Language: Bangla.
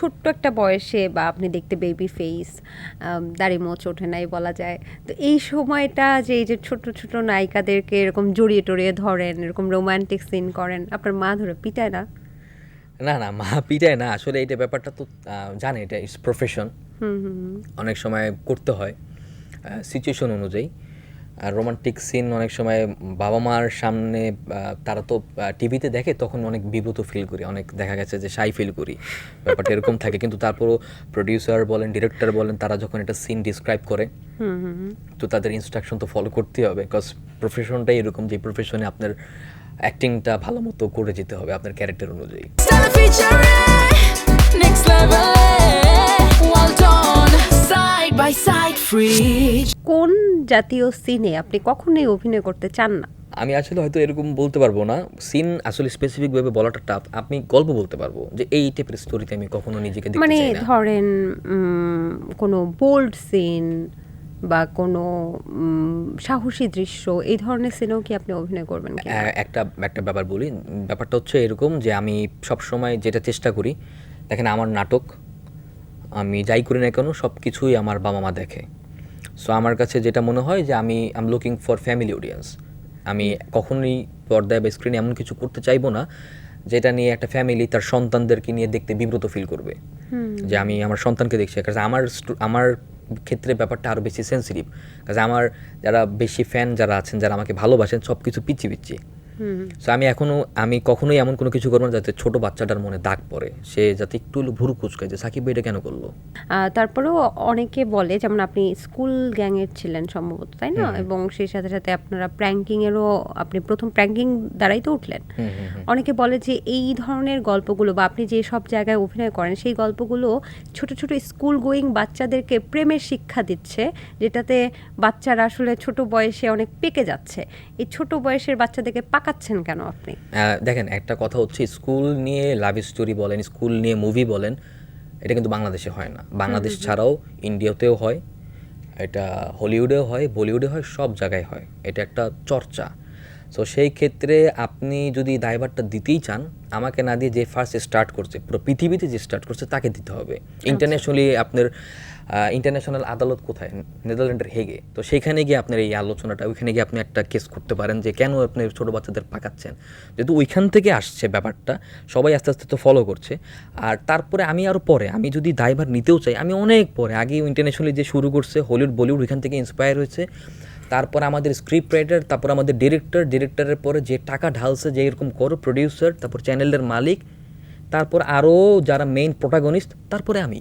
ছোট্ট একটা বয়সে বা আপনি দেখতে বেবি ফেস দাড়ি মোচ ওঠে নাই বলা যায়। তো এই সময়টা যে এই যে ছোট ছোট নায়িকাদেরকে এরকম জড়িয়ে টড়িয়ে ধরেন এরকম রোমান্টিক সিন করেন আপনার মা ধরে পিটায় না? না না মা পিটায় না। আসলে এটা ব্যাপারটা তো জানে এটা ইটস প্রফেশন হুম হুম হুম। অনেক সময় করতে হয় সিচুয়েশন অনুযায়ী। আর রোমান্টিক সিন অনেক সময় বাবা মার সামনে তারা তো টিভিতে দেখে তখন অনেক বিব্রত ফিল করি। অনেক দেখা গেছে যে সাই ফিল করি। ব্যাপারটা এরকম থাকে। কিন্তু তারপরও প্রডিউসার বলেন ডিরেক্টর বলেন তারা যখন একটা সিন ডিসক্রাইব করে হুম হুম হুম। তো তাদের ইনস্ট্রাকশন তো ফলো করতেই হবে। বিকজ প্রফেশনটাই এরকম যে প্রফেশনে আপনার অ্যাক্টিংটা ভালো মতো করে যেতে হবে আপনার ক্যারেক্টার অনুযায়ী। Side, free. কোন জাতীয় সিনে আপনি কখনোই অভিনয় করতে চান না? আমি আসলে হয়তো এরকম বলতে পারব না। সিন আসলে স্পেসিফিকভাবে বলাটা টাফ আপনি গল্প বলতে পারব যে এই টাইপের স্টোরিতে আমি কখনো নিজেকে দেখতে মানে চাই না। ধরেন কোনো বোল্ড সিন বা কোনো সাহসী দৃশ্য এই ধরনের সিনেও কি আপনি অভিনয় করবেন কি একটা একটা ব্যাপার বলি। ব্যাপারটা হচ্ছে এরকম যে আমি সব সময় যেটা চেষ্টা করি দেখেন আমার নাটক আমি যাই করি না কেন সব কিছুই আমার বাবা মা দেখে। সো আমার কাছে যেটা মনে হয় যে আমি I'm looking for family audience আমি কখনোই পর্দায় বা স্ক্রিনে এমন কিছু করতে চাইব না যেটা নিয়ে একটা ফ্যামিলি তার সন্তানদেরকে নিয়ে দেখতে বিব্রত ফিল করবে। যে আমি আমার সন্তানকে দেখছি কারণ আমার আমার ক্ষেত্রে ব্যাপারটা আরও বেশি সেন্সিটিভ কারণ আমার যারা বেশি ফ্যান যারা আছেন যারা আমাকে ভালোবাসেন সব কিছু পিচ্ছি পিচ্ছি সো আমি এখনও আমি কখনোই এমন কোনো কিছু করব না যাতে ছোট বাচ্চাটার মনে দাগ পড়ে। সে যাতে একটু ভুরু কুচকায় যে সাকিব এটা কেন করল? তারপরেও অনেকে বলে যেমন আপনি স্কুল গ্যাংয়ের ছিলেন সম্ভবত তাই না? এবং সেই সাথে সাথে আপনারা প্র্যাঙ্কিংয়েরও আপনি প্রথম প্র্যাঙ্কিং দ্বারাই তো উঠলেন। অনেকে বলে যে এই ধরনের গল্পগুলো বা আপনি যে সব জায়গায় অভিনয় করেন সেই গল্পগুলো ছোট ছোট স্কুল গোয়িং বাচ্চাদেরকে প্রেমের শিক্ষা দিচ্ছে যেটাতে বাচ্চারা আসলে ছোট বয়সে অনেক পেকে যাচ্ছে। এই ছোট বয়সের বাচ্চাদেরকে পাকাচ্ছেন কেন আপনি? দেখেন একটা কথা হচ্ছে স্কুল নিয়ে লাভ স্টোরি বলেন স্কুল নিয়ে মুভি বলেন এটা কিন্তু বাংলাদেশে হয় না। বাংলাদেশ ছাড়াও ইন্ডিয়াতেও হয় এটা হলিউডেও হয় বলিউডে হয় সব জায়গায় হয়। এটা একটা চর্চা। সো সেই ক্ষেত্রে আপনি যদি দায়ভারটা দিতেই চান আমাকে না দিয়ে যে ফার্স্ট স্টার্ট করছে পুরো পৃথিবীতে যে স্টার্ট করছে তাকে দিতে হবে। ইন্টারন্যাশনালি আপনার ইন্টারন্যাশনাল আদালত কোথায়? নেদারল্যান্ডের হেগে তো সেখানে গিয়ে আপনার এই আলোচনাটা ওইখানে গিয়ে আপনি একটা কেস করতে পারেন যে কেন আপনি ছোটো বাচ্চাদের পাকাচ্ছেন। যেহেতু ওইখান থেকে আসছে ব্যাপারটা সবাই আস্তে আস্তে তো ফলো করছে। আর তারপরে আমি আরও পরে আমি যদি দায়ভার নিতেও চাই আমি অনেক পরে আগে ইন্টারন্যাশনালি যে শুরু করছে হলিউড বলিউড ওইখান থেকে ইন্সপায়ার হয়েছে। তারপর আমাদের স্ক্রিপ্ট রাইটার তারপর আমাদের ডিরেক্টর ডিরেক্টরের পরে যে টাকা ঢালছে, যে এরকম করো প্রডিউসার তারপর চ্যানেলের মালিক, তারপর আরও যারা মেইন প্রোটাগনিস্ট তারপরে আমি।